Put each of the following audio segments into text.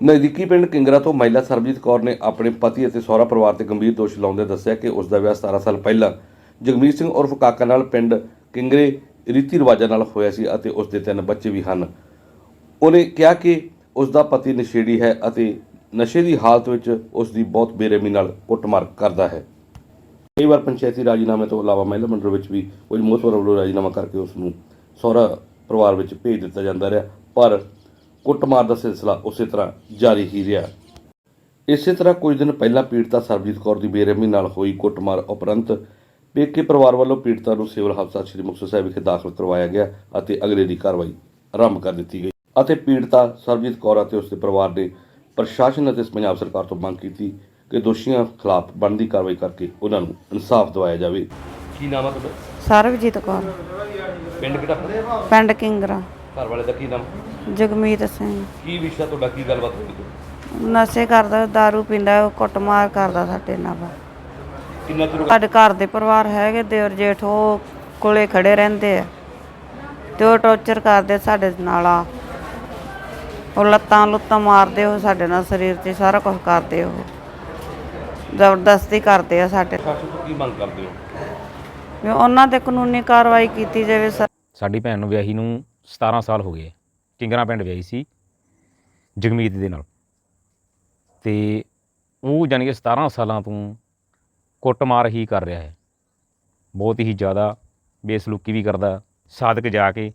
ਨਜ਼ਦੀਕੀ ਪਿੰਡ ਕਿੰਗਰਾ ਤੋਂ ਮਹਿਲਾ ਸਰਬਜੀਤ ਕੌਰ ਨੇ ਆਪਣੇ ਪਤੀ ਅਤੇ ਸਹੁਰਾ ਪਰਿਵਾਰ ਤੇ ਗੰਭੀਰ ਦੋਸ਼ ਲਾਉਂਦੇ ਦੱਸਿਆ ਕਿ ਉਸ ਦਾ ਵਿਆਹ 17 ਸਾਲ ਪਹਿਲਾਂ ਜਗਮੀਤ ਸਿੰਘ ਉਰਫ ਕਾਕਾ ਨਾਲ ਪਿੰਡ ਕਿੰਗਰੇ ਰੀਤੀ ਰਿਵਾਜਾਂ ਨਾਲ ਹੋਇਆ ਸੀ ਅਤੇ ਉਸ ਦੇ ਤਿੰਨ ਬੱਚੇ ਵੀ ਹਨ। ਉਹਨੇ ਕਿਹਾ ਕਿ ਉਸ ਦਾ ਪਤੀ ਨਸ਼ੇੜੀ ਹੈ ਅਤੇ ਨਸ਼ੇ ਦੀ ਹਾਲਤ ਵਿੱਚ ਉਸ ਦੀ ਬਹੁਤ ਬੇਰਹਿਮੀ ਨਾਲ ਕੁੱਟਮਾਰ ਕਰਦਾ ਹੈ। ਕਈ ਵਾਰ ਪੰਚਾਇਤੀ ਰਾਜੀਨਾਮੇ ਤੋਂ ਇਲਾਵਾ ਮਹਿਲਾ ਮੰਡਲ ਵਿੱਚ ਵੀ ਕੁਝ ਮੋਹਤਵਰ ਵੱਲੋਂ ਰਾਜੀਨਾਮਾ ਕਰਕੇ ਉਸ ਨੂੰ ਸਹੁਰਾ ਪਰਿਵਾਰ ਵਿੱਚ ਭੇਜ ਦਿੱਤਾ ਜਾਂਦਾ ਰਿਹਾ, ਪਰ ਕੁੱਟਮਾਰ ਦਾ ਸਿਲਸਿਲਾ ਉਸੇ ਤਰ੍ਹਾਂ ਜਾਰੀ ਹੀ ਰਿਹਾ। ਇਸੇ ਤਰ੍ਹਾਂ ਕੁਝ ਦਿਨ ਪਹਿਲਾਂ ਪੀੜਤਾ ਸਰਬਜੀਤ ਕੌਰ ਦੀ ਬੇਰਹਿਮੀ ਨਾਲ ਹੋਈ ਕੁੱਟਮਾਰ ਉਪਰੰਤ ਪੇਕੇ ਪਰਿਵਾਰ ਵੱਲੋਂ ਪੀੜਤਾ ਨੂੰ ਸਿਵਲ ਹਸਪਤਾਲ ਸ੍ਰੀ ਮੁਕਤਸਰ ਸਾਹਿਬ ਵਿਖੇ ਦਾਖਲ ਕਰਵਾਇਆ ਗਿਆ ਅਤੇ ਅਗਲੇ ਦੀ ਕਾਰਵਾਈ ਆਰੰਭ ਕਰ ਦਿੱਤੀ ਗਈ ਅਤੇ ਪੀੜਤਾ ਸਰਬਜੀਤ ਕੌਰ ਅਤੇ ਉਸ ਦੇ ਪਰਿਵਾਰ ਨੇ ਪ੍ਰਸ਼ਾਸਨ ਅਤੇ ਪੰਜਾਬ ਸਰਕਾਰ ਤੋਂ ਮੰਗ ਕੀਤੀ ਕਿ ਦੋਸ਼ੀਆਂ ਖਿਲਾਫ ਬਣਦੀ ਕਾਰਵਾਈ ਕਰਕੇ ਉਹਨਾਂ ਨੂੰ ਇਨਸਾਫ ਦਿਵਾਇਆ ਜਾਵੇ। ਕੀ ਨਾਮ ਹੈ ਤੁਹਾਡਾ? ਸਰਬਜੀਤ ਕੌਰ। ਪਿੰਡ ਕਿਹੜਾ? ਪਿੰਡ ਕਿੰਗਰਾ। ਘਰ ਵਾਲੇ ਦਾ ਕੀ ਨਾਮ? ਜਗਮੀਤ ਸਿੰਘ। ਕੀ ਵਿਸ਼ਾ ਤੁਹਾਡਾ? ਕੀ ਗੱਲਬਾਤ ਹੋਈ ਨਸ਼ੇ ਕਰਦਾ दारू ਪੀਂਦਾ ਉਹ ਕੁੱਟਮਾਰ ਕਰਦਾ ਸਾਡੇ ਨਾਲ। ਕਿੰਨਾ ਚਿਰ ਸਾਡੇ ਘਰ ਦੇ ਪਰਿਵਾਰ ਹੈਗੇ ਦੇਵਰ ਜੇਠ ਉਹ ਕੋਲੇ ਖੜੇ ਰਹਿੰਦੇ ਆ। ਤੇ ਉਹ ਟੌਰਚਰ ਕਰਦੇ ਸਾਡੇ ਨਾਲ ਆ। ਉਹ ਲੱਤਾਂ ਲੁੱਤਾਂ ਮਾਰਦੇ ਉਹ ਸਾਡੇ ਨਾਲ ਸਰੀਰ ਤੇ ਸਾਰਾ ਕੁਝ ਕਰਦੇ ਉਹ। ਜ਼ਬਰਦਸਤੀ ਕਰਦੇ ਆ ਸਾਡੇ। ਪ੍ਰਸ਼ਾਸਨ ਤੋਂ ਕੀ ਮੰਗ ਕਰਦੇ ਹੋ? ਵੀ ਉਹਨਾਂ ਤੇ ਕਾਨੂੰਨੀ ਕਾਰਵਾਈ ਕੀਤੀ ਜਾਵੇ ਸਰ ਸਾਡੀ ਭੈਣ ਨੂੰ ਵਿਆਹੀ ਨੂੰ 17 ਸਾਲ ਹੋ ਗਏ ਕਿੰਗਰਾ ਪਿੰਡ ਵਿਆਹੀ ਸੀ ਜਗਮੀਤ ਦੇ ਨਾਲ। ਤੇ ਉਹ ਜਾਣੀ ਕਿ 17 ਸਾਲਾਂ ਤੋਂ ਕੁੱਟਮਾਰ ਹੀ ਕਰ ਰਿਹਾ ਹੈ। ਬਹੁਤ ਹੀ ਜ਼ਿਆਦਾ ਬੇਸਲੂਕੀ ਵੀ ਕਰਦਾ, ਸਾਦਕ ਜਾ ਕੇ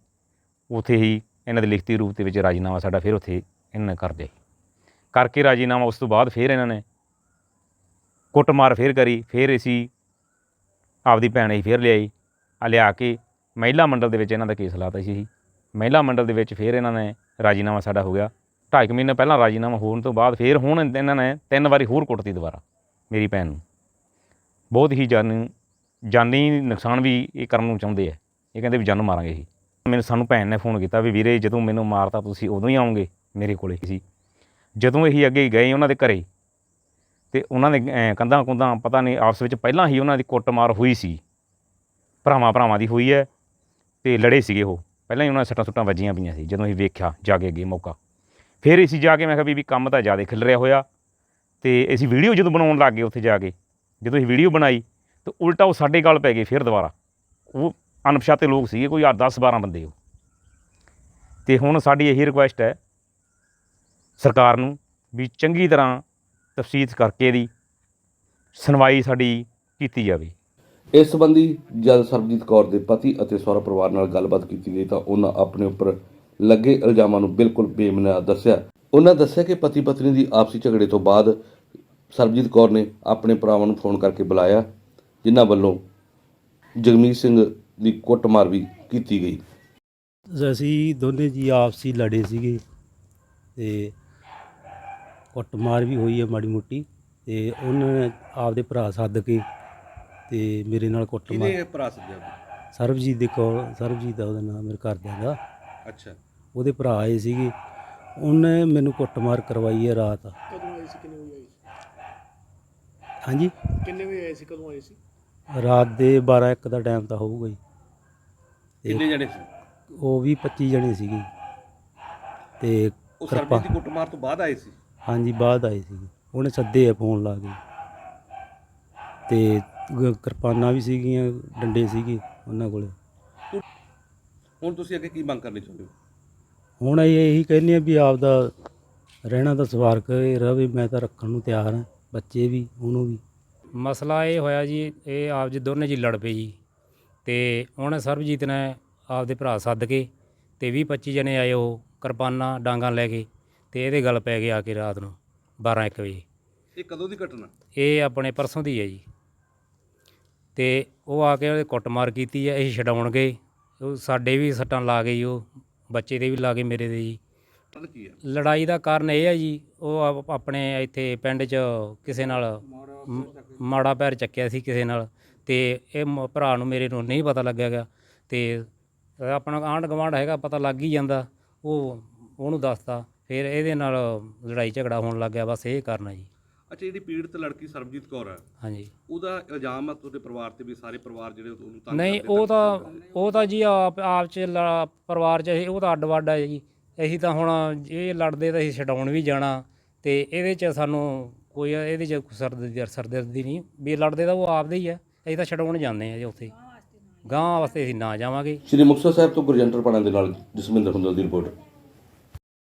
ਉਥੇ ਹੀ ਇਹਨਾਂ ਦੇ ਲਿਖਤੀ ਰੂਪ ਦੇ ਵਿੱਚ ਰਾਜੀਨਾਮਾ ਸਾਡਾ ਫਿਰ ਉਥੇ ਇਹਨਾਂ ਨੇ ਕਰ ਦਿਆ ਕਰਕੇ ਰਾਜੀਨਾਮਾ ਉਸ ਤੋਂ ਬਾਅਦ ਫਿਰ ਇਹਨਾਂ ਨੇ ਕੁੱਟਮਾਰ ਫਿਰ ਕਰੀ, ਫਿਰ ਅਸੀਂ ਆਪਦੀ ਭੈਣ ਹੀ ਫਿਰ ਲਿਆਈ। ਆ ਲਿਆ ਕੇ ਮਹਿਲਾ ਮੰਡਲ ਦੇ ਵਿੱਚ ਇਹਨਾਂ ਦਾ ਕੇਸ ਲਾਤਾ ਸੀ। ਮਹਿਲਾ ਮੰਡਲ ਦੇ ਵਿੱਚ ਫਿਰ ਇਹਨਾਂ ਨੇ ਰਾਜੀਨਾਮਾ ਸਾਡਾ ਹੋ ਗਿਆ। ਢਾਈ ਕੁ ਮਹੀਨੇ ਪਹਿਲਾਂ ਰਾਜੀਨਾਮਾ ਹੋਣ ਤੋਂ ਬਾਅਦ ਫਿਰ ਹੁਣ ਇਹਨਾਂ ਨੇ ਤਿੰਨ ਵਾਰੀ ਹੋਰ ਕੁੱਟਤੀ ਦੁਬਾਰਾ, ਮੇਰੀ ਭੈਣ ਨੂੰ। ਬਹੁਤ ਹੀ ਜਾਨੀ ਜਾਨੀ ਨੁਕਸਾਨ ਵੀ ਇਹ ਕਰਨ ਨੂੰ ਚਾਹੁੰਦੇ ਆ। ਇਹ ਕਹਿੰਦੇ ਵੀ ਜਾਨ ਮਾਰਾਂਗੇ ਅਸੀਂ। ਮੈਨੂੰ ਸਾਨੂੰ ਭੈਣ ਨੇ ਫੋਨ ਕੀਤਾ ਵੀ ਵੀਰੇ ਜਦੋਂ ਮੈਨੂੰ ਮਾਰਤਾ ਤੁਸੀਂ ਉਦੋਂ ਹੀ ਆਉਂਗੇ ਮੇਰੇ ਕੋਲੇ ਸੀ। ਜਦੋਂ ਇਹੀ ਅੱਗੇ ਗਏ ਉਹਨਾਂ ਦੇ ਘਰੇ, ਤੇ ਉਹਨਾਂ ਦੇ ਕੰਧਾਂ ਕੁੰਧਾਂ ਪਤਾ ਨਹੀਂ ਆਪਸ ਵਿੱਚ ਪਹਿਲਾਂ ਹੀ ਉਹਨਾਂ ਦੀ ਕੁੱਟਮਾਰ ਹੋਈ ਸੀ। ਭਰਾਵਾਂ ਭਰਾਵਾਂ ਦੀ ਹੋਈ ਹੈ ਤੇ ਲੜੇ ਸੀਗੇ ਉਹ। ਪਹਿਲਾਂ ਹੀ ਉਹਨਾਂ ਦੇ ਸੱਟਾਂ ਸੁੱਟਾਂ ਵੱਜੀਆਂ ਪਈਆਂ ਸੀ, ਜਦੋਂ ਅਸੀਂ ਵੇਖਿਆ, ਜਾ ਕੇ ਅੱਗੇ ਮੌਕਾ। ਫਿਰ ਅਸੀਂ ਜਾ ਕੇ ਮੈਂ ਕਿਹਾ ਵੀ ਵੀ ਕੰਮ ਤਾਂ ਜ਼ਿਆਦਾ ਖਿਲ ਰਿਹਾ ਹੋਇਆ। ਤੇ ਅਸੀਂ ਵੀਡੀਓ ਜਦੋਂ ਬਣਾਉਣ ਲੱਗ ਗਏ ਉੱਥੇ ਜਾ ਕੇ, ਜਦੋਂ ਅਸੀਂ ਵੀਡੀਓ ਬਣਾਈ, ਤਾਂ ਉਲਟਾ ਉਹ ਸਾਡੇ ਗੱਲ ਪੈ ਗਏ ਫਿਰ ਦੁਬਾਰਾ। ਉਹ ਅਣਪਛਾਤੇ ਲੋਕ ਸੀਗੇ, ਕੋਈ 10 12 ਬੰਦੇ ਉਹ। ਤੇ ਹੁਣ ਸਾਡੀ ਇਹੀ ਰਿਕੁਐਸਟ ਹੈ ਸਰਕਾਰ ਨੂੰ ਵੀ ਚੰਗੀ ਤਰ੍ਹਾਂ ਤਫਸੀਲ ਕਰਕੇ ਇਹਦੀ ਸੁਣਵਾਈ ਸਾਡੀ ਕੀਤੀ ਜਾਵੇ। ਇਸ ਸੰਬੰਧੀ ਜਦ ਸਰਬਜੀਤ ਕੌਰ ਦੇ ਪਤੀ ਅਤੇ ਸਹੁਰਾ ਪਰਿਵਾਰ ਨਾਲ ਗੱਲਬਾਤ ਕੀਤੀ ਗਈ ਤਾਂ ਉਹਨਾਂ ਆਪਣੇ ਉੱਪਰ ਲੱਗੇ ਇਲਜ਼ਾਮਾਂ ਨੂੰ ਬਿਲਕੁਲ ਬੇਬੁਨਿਆਦ ਦੱਸਿਆ। ਉਹਨਾਂ ਦੱਸਿਆ ਕਿ ਪਤੀ ਪਤਨੀ ਦੀ ਆਪਸੀ ਝਗੜੇ ਤੋਂ ਬਾਅਦ ਸਰਬਜੀਤ ਕੌਰ ਨੇ ਆਪਣੇ ਭਰਾਵਾਂ ਨੂੰ ਫੋਨ ਕਰਕੇ ਬੁਲਾਇਆ, ਜਿਨ੍ਹਾਂ ਵੱਲੋਂ ਜਗਮੀਤ ਸਿੰਘ ਦੀ ਕੁੱਟਮਾਰ ਵੀ ਕੀਤੀ ਗਈ। ਅਸੀਂ ਦੋਨੇ ਜੀ ਆਪਸੀ ਲੜੇ ਸੀਗੇ ਤੇ ਕੁੱਟਮਾਰ ਵੀ ਹੋਈ ਹੈ ਮਾੜੀ ਮੋਟੀ ਤੇ ਉਹਨੇ ਆਪਦੇ ਭਰਾ ਸੱਦ ਕੇ ਤੇ ਮੇਰੇ ਨਾਲ ਕੁੱਟਮਾਰ ਭਰਾ ਸੱਜਿਆ ਸਰਬਜੀਤ ਦੇ ਕੋਲ ਸਰਬਜੀਤ ਦਾ ਉਹਦਾ ਨਾਮ ਮੇਰੇ ਘਰਦਿਆਂ ਦਾ। ਅੱਛਾ। ਉਹਦੇ ਭਰਾ ਆਏ ਸੀਗੇ। ਉਹਨੇ ਮੈਨੂੰ ਕੁੱਟਮਾਰ ਕਰਵਾਈ ਹੈ ਰਾਤ। ਕਦੋਂ ਆਏ ਸੀ ਕਿੰਨੇ ਵਜੇ ਆਏ ਸੀ? ਹਾਂਜੀ? ਕਿੰਨੇ ਵਜੇ ਆਏ ਸੀ ਕਦੋਂ ਆਏ ਸੀ? ਰਾਤ ਦੇ 12 1 ਦਾ ਟਾਈਮ ਤਾਂ ਹੋਊਗਾ ਜੀ। ਕਿੰਨੇ ਜਣੇ ਸੀ? ਉਹ ਵੀ 25 ਜਣੇ ਸੀਗੇ। ਤੇ ਉਹ ਕਿਰਪਾ- ਸਰਬਜੀਤ ਦੀ ਕੁੱਟਮਾਰ ਤੋਂ ਬਾਅਦ ਆਏ ਸੀ? ਹਾਂਜੀ ਬਾਅਦ ਆਏ ਸੀਗੇ। ਉਹਨੇ ਸੱਦੇ ਆ ਫੋਨ ਲਾ ਕੇ। ਤੇ ਗ- ਕਿਰਪਾਨਾਂ ਵੀ ਸੀਗੀਆਂ ਡੰਡੇ ਸੀਗੇ ਉਹਨਾਂ ਕੋਲੇ। ਹੁਣ ਤੁਸੀਂ ਅੱਗੇ ਕੀ ਮੰਗ ਕਰਨੀ ਚਾਹੁੰਦੇ ਹੋ? ਹੁਣ ਅਸੀਂ ਇਹੀ ਕਹਿੰਦੇ ਆ ਵੀ ਆਪਦਾ ਰਹਿਣਾ ਤਾਂ ਸਵਾਰਕ ਰਵੇ ਮੈਂ ਤਾਂ ਰੱਖਣ ਨੂੰ ਤਿਆਰ ਹਾਂ ਬੱਚੇ ਵੀ ਉਹਨੂੰ ਵੀ। ਮਸਲਾ ਇਹ ਹੋਇਆ ਜੀ ਇਹ ਆਪ ਜੀ ਦੋਨੇ ਜੀ ਲੜ ਪਏ ਜੀ। ਤੇ ਉਹਨੇ ਸਰਬਜੀਤ ਨੇ ਆਪਦੇ ਭਰਾ ਸੱਦ ਕੇ ਤੇ 20 25 ਜਣੇ ਆਏ ਉਹ ਕਿਰਪਾਨਾਂ ਡਾਂਗਾਂ ਲੈ ਕੇ ਤੇ ਇਹਦੇ ਗੱਲ ਪੈ ਗਏ ਆ ਕੇ ਰਾਤ ਨੂੰ 12 1 ਵਜੇ। ਇਹ ਕਦੋਂ ਦੀ ਘਟਨਾ? ਇਹ ਆਪਣੇ ਪਰਸੋਂ ਦੀ ਹੈ ਜੀ। ਤੇ ਉਹ ਆ ਕੇ ਉਹਦੇ ਕੁੱਟਮਾਰ ਕੀਤੀ ਹੈ ਅਸੀਂ ਛਡਾਉਣ ਗਏ। ਉਹ ਸਾਡੇ ਵੀ ਸੱਟਾਂ ਲਾ ਗਈ ਉਹ ਬੱਚੇ ਦੇ ਵੀ ਲਾ ਗਏ ਮੇਰੇ ਦੇ ਜੀ। ਕੀ ਹੈ ਲੜਾਈ ਦਾ ਕਾਰਨ ਇਹ ਹੈ ਜੀ ਉਹ ਆਪ- ਆਪਣੇ ਇੱਥੇ ਪਿੰਡ 'ਚ ਕਿਸੇ ਨਾਲ ਮ- ਮਾੜਾ ਪੈਰ ਚੱਕਿਆ ਸੀ ਕਿਸੇ ਨਾਲ ਤੇ ਇਹ ਮ- ਭਰਾ ਨੂੰ ਮੇਰੇ ਨੂੰ ਨਹੀਂ ਪਤਾ ਲੱਗਿਆ ਗਿਆ ਤੇ ਆਪਣਾ ਆਂਢ ਗੁਆਂਢ ਹੈਗਾ ਪਤਾ ਲੱਗ ਹੀ ਜਾਂਦਾ। ਉਹ ਉਹਨੂੰ ਦੱਸਤਾ ਫਿਰ ਇਹਦੇ ਨਾਲ ਲੜਾਈ ਝਗੜਾ ਹੋਣ ਲੱਗ ਗਿਆ ਬਸ ਇਹ ਕਾਰਨ ਹੈ ਜੀ। ਅੱਛਾ ਜਿਹੜੀ ਪੀੜਤ ਲੜਕੀ ਸਰਬਜੀਤ ਕੌਰ ਹੈ ਹਾਂਜੀ। ਉਹਦਾ ਇਲਜ਼ਾਮ ਹੈ ਤੁਹਾਡੇ ਪਰਿਵਾਰ ਤੇ ਵੀ ਸਾਰੇ ਪਰਿਵਾਰ ਜਿਹੜੇ ਉਹਨੂੰ ਤੰਗ ਨਹੀਂ ਕਰਦੇ, ਉਹ ਤਾਂ। ਉਹ ਤਾਂ ਜੀ ਆਪ ਆਪ ਚ ਲ- ਪਰਿਵਾਰ ਚ ਇਹ ਉਹ ਤਾਂ ਅੱਡ ਵੱਡ ਹੈ ਜੀ। ਅਸੀਂ ਤਾਂ ਹੁਣ ਇਹ ਲੜਦੇ ਤਾਂ ਅਸੀਂ ਛਡਾਉਣ ਵੀ ਜਾਣਾ ਤੇ ਇਹਦੇ 'ਚ ਸਾਨੂੰ ਕੋਈ ਇਹਦੇ 'ਚ ਸਰਦਰਦੀ ਸਰਦਰਦੀ ਨਹੀਂ। ਵੀ ਲੜਦੇ ਤਾਂ ਉਹ ਆਪਦੇ ਹੀ ਆ। ਅਸੀਂ ਤਾਂ ਛਡਾਉਣ ਜਾਂਦੇ ਆ ਜੀ ਉੱਥੇ। ਗਾਂ ਵਾਸਤੇ ਅਸੀਂ ਨਾ ਜਾਵਾਂਗੇ। ਸ਼੍ਰੀ ਮੁਕਤਸਰ ਸਾਹਿਬ ਤੋਂ ਗੁਰਜੰਟਰ ਪਾਣਾ ਦੇ ਨਾਲ ਜਸਮਿੰਦਰ ਹੁੰਦਲ ਦੀ ਰਿਪੋਰਟ।